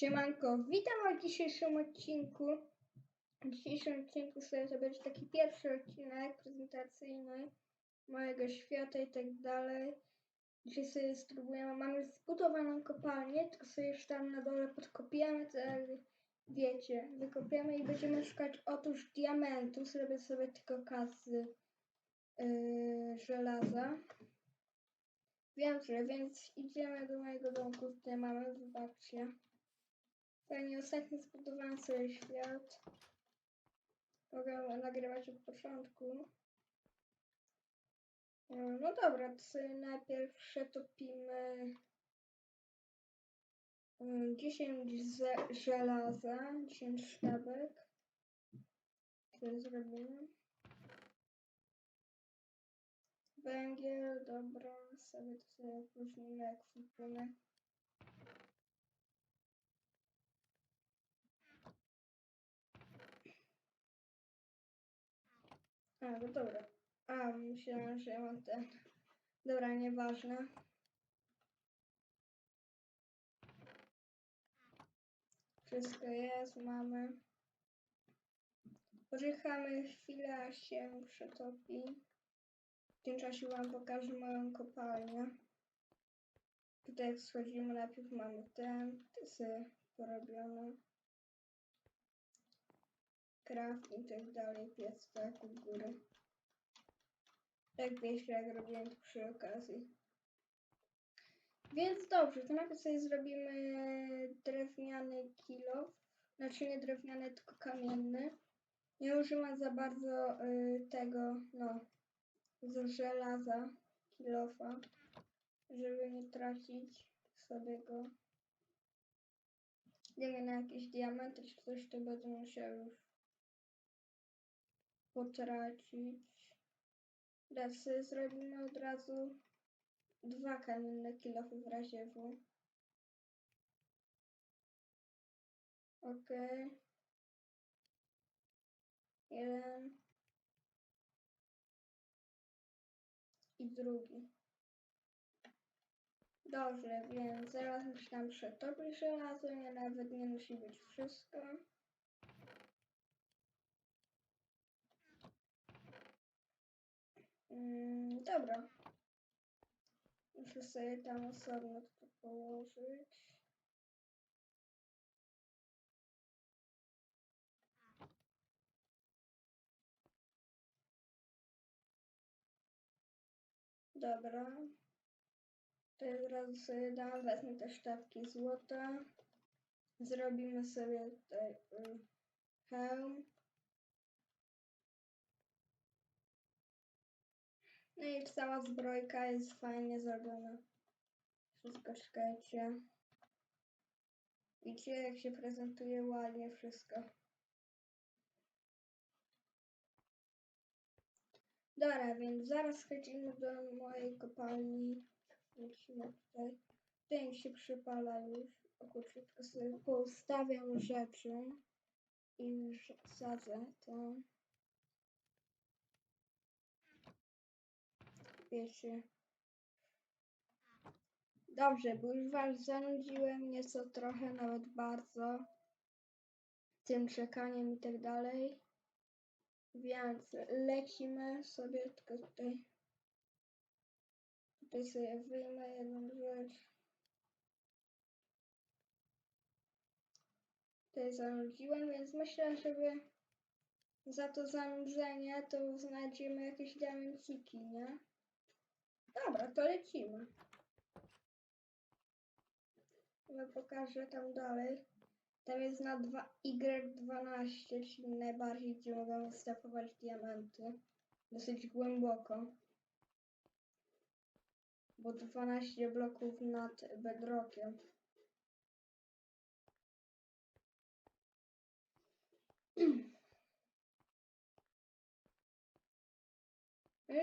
Siemanko, witam w dzisiejszym odcinku. W dzisiejszym odcinku sobie to będzie taki pierwszy odcinek prezentacyjny mojego świata i tak dalej. Dzisiaj sobie spróbujemy, mamy zbudowaną kopalnię, tylko sobie już tam na dole podkopiemy, tak wiecie, wykopiemy i będziemy szukać otóż diamentu, zrobię sobie tylko kasy yy, żelaza. Wiem, że więc idziemy do mojego domku, tutaj mamy, wybaczcie. Fajnie, ostatnio zbudowałem sobie świat. Mogę nagrywać od początku. No, no dobra, to sobie najpierw przetopimy mm, 10 ze- żelaza, 10 sztabek. Co zrobimy? Węgiel, dobra, sobie to sobie później na ekwipunek. A, no dobra. A, myślałam, że ja mam ten. Dobra, nieważne. Wszystko jest, mamy. Poczekamy chwilę, aż się przetopi. W tym czasie wam pokażę moją kopalnię. Tutaj jak schodzimy, najpierw mamy ten, sobie porobione. Craft i tak dalej, piec tak u góry. Tak wiecie, jak robiłem to przy okazji. Więc dobrze, to najpierw sobie zrobimy drewniany kilo. Znaczy nie drewniany, tylko kamienny. Nie używam za bardzo y, tego, no, z żelaza kilofa, żeby nie tracić sobie go. Wiem, na jakieś diamenty czy coś, to będę musiał już potracić. Teraz zrobimy od razu dwa kamienne kilofy w razie W. Okej. Jeden. I drugi. Dobrze, więc zaraz już tam przetopi żelazo, nie nawet nie musi być wszystko. Mm, dobra. Muszę sobie tam osobno to położyć. Dobra. To ja sobie dam, wezmę te sztabki złota. Zrobimy sobie tutaj y, hełm. No i cała zbrojka jest fajnie zrobiona. Wszystko czekajcie. Widzicie jak się prezentuje ładnie wszystko. Dobra, więc zaraz chodzimy do mojej kopalni. Lecimy tutaj. Ten się przypala już. O kurczę, tylko sobie poustawiam rzeczy. I już sadzę to. Dobrze, bo już was zanudziłem nieco trochę, nawet bardzo. Tym czekaniem i tak dalej. Więc lecimy sobie tylko tutaj. Tutaj sobie wyjmę jedną rzecz. Tutaj zanudziłem, więc myślę, żeby za to zanudzenie to znajdziemy jakieś diamenciki, nie? Dobra, to lecimy. Ja pokażę tam dalej. Tam jest na 2Y12, czyli najbardziej, gdzie mogą występować diamenty. Dosyć głęboko. Bo 12 bloków nad bedrockiem.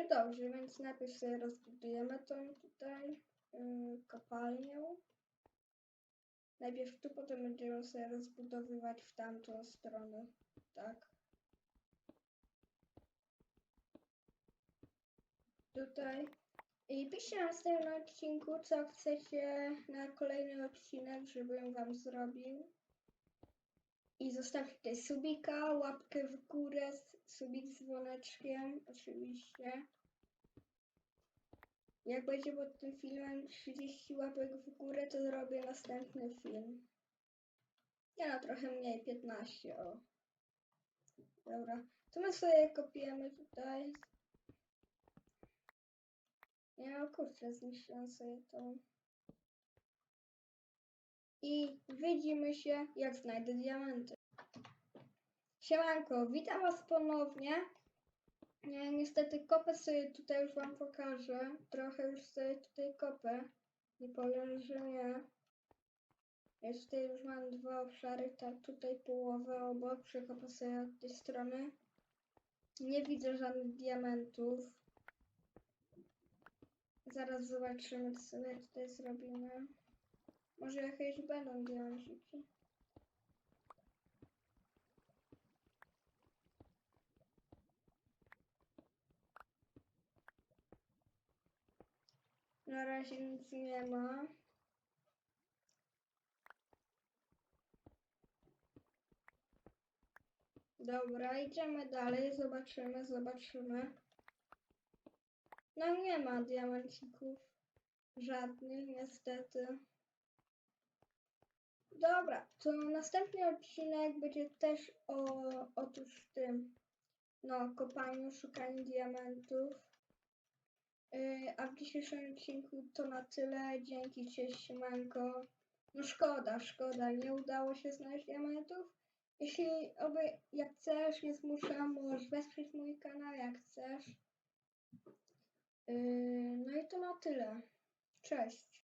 dobrze, więc najpierw sobie rozbudujemy tą tutaj yy, kopalnię. Najpierw tu, potem będziemy sobie rozbudowywać w tamtą stronę. Tak. Tutaj I piszcie na następnym odcinku, co chcecie na kolejny odcinek, żebym wam zrobił. I zostawcie subika, łapkę w górę, subik z dzwoneczkiem, oczywiście. Jak będzie pod tym filmem 30 łapek w górę, to zrobię następny film. Ja no trochę mniej, 15, o. Dobra, to my sobie kopiemy tutaj. O kurczę, zniszczyłam sobie to. I widzimy się, jak znajdę diamenty. Siemanko, witam was ponownie. Nie, niestety kopę sobie tutaj już wam pokażę. Trochę już sobie tutaj kopę. Nie powiem, że nie. Ja tutaj już mam dwa obszary, tak tutaj połowę obok, przekopę sobie od tej strony. Nie widzę żadnych diamentów. Zaraz zobaczymy, co sobie tutaj zrobimy. Może jakieś będą diamenciki. Na razie nic nie ma. Dobra, idziemy dalej, zobaczymy, zobaczymy. No nie ma diamencików. Żadnych, niestety. Dobra, to następny odcinek będzie też o otóż tym, no, kopaniu, szukaniu diamentów. Yy, a w dzisiejszym odcinku to na tyle. Dzięki, cześć, siemanko. No szkoda, szkoda, nie udało się znaleźć diamentów. Jeśli oby, jak chcesz, nie zmuszam, możesz wesprzeć mój kanał, jak chcesz. Yy, no i to na tyle. Cześć.